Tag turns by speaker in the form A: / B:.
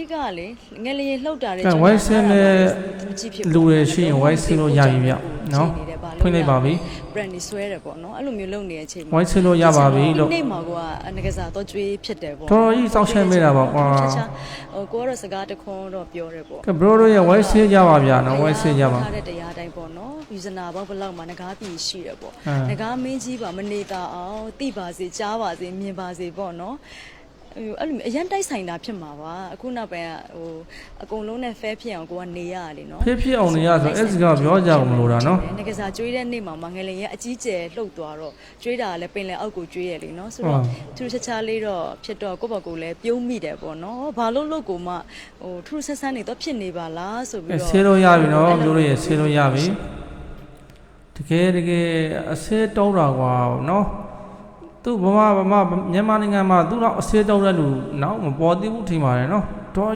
A: ဒီကလေငယ်လေးလှုပ်တာတဲ့
B: ကဲ white sin နဲ့
A: မကြည့်ဖြစ်
B: လူတွေရှိရင် white sin လို့ရပြီဗျနော်ဖွင့်လိုက်ပါပြီ
A: brand นี่ဆွဲတယ်ပေါ့နော်အဲ့လိုမျိုးလုပ်နေတဲ့အချိန်
B: white sin လို့ရပါပြီလို့
A: ဒီနေ့မှာကိုကငကစားတော့ကျွေးဖြစ်တယ်ပေါ့
B: တော်တော်ကြီးစောင့်ရှက်မိတာပါကွာ
A: ချာချာဟိုကိုကတော့စကားတခွန်းတော့ပြောတယ်ပေါ့
B: ကဲ bro တို့ရဲ့ white sin ရပါဗျာနော် white sin ရပါ
A: ထားတဲ့တရားတိုင်းပေါ့နော်ယူဇနာဘောက်ဘလောက်မှာငကားပြည်ရှိတယ်ပေါ့
B: အဲ
A: ငကားမင်းကြီးပါမနေတာအောင်သိပါစေကြားပါစေမြင်ပါစေပေါ့နော်ဟို အဲ့လိုမျိုးအရင်တိုက်ဆိုင်တာဖြစ်မှာပါအခုနောက်ပိုင်းကဟိုအကုန်လုံးနဲ့ fair ဖြစ်အောင်ကိုကနေရတယ်နော်
B: ဖြစ်ဖြစ်အောင်နေရဆိုအဲ့စကားပြောကြအောင်မလို့တာနော်
A: ငကစားကျွေးတဲ့နေ့မှာမငယ်လေးရဲ့အကြီးကျယ်လှုပ်သွားတော့ကျွေးတာလည်းပင်လယ်အောက်ကိုကျွေးရလေနော်ဆိုတော့
B: ဟုတ်
A: ထူးထူးခြားခြားလေးတော့ဖြစ်တော့ကိုယ့်ဘက်ကိုလည်းပြုံးမိတယ်ပေါ့နော်ဘာလို့လို့ကိုမှဟိုထူးထူးဆန်းဆန်းနေတော့ဖြစ်နေပါလားဆိုပြီး
B: အဲ
A: တော့
B: ဆေးလို့ရပြီနော်မျိုးတို့ရဲ့ဆေးလို့ရပြီတကယ်တကယ်အဆေးတောင်းတာကွာနော် သူဗမာဗမာမြန်မာနိုင်ငံမှာသူတော့အဆေးတောင်းတဲ့လူနောက်မပေါ်သေးဘူးထင်ပါတယ်နော်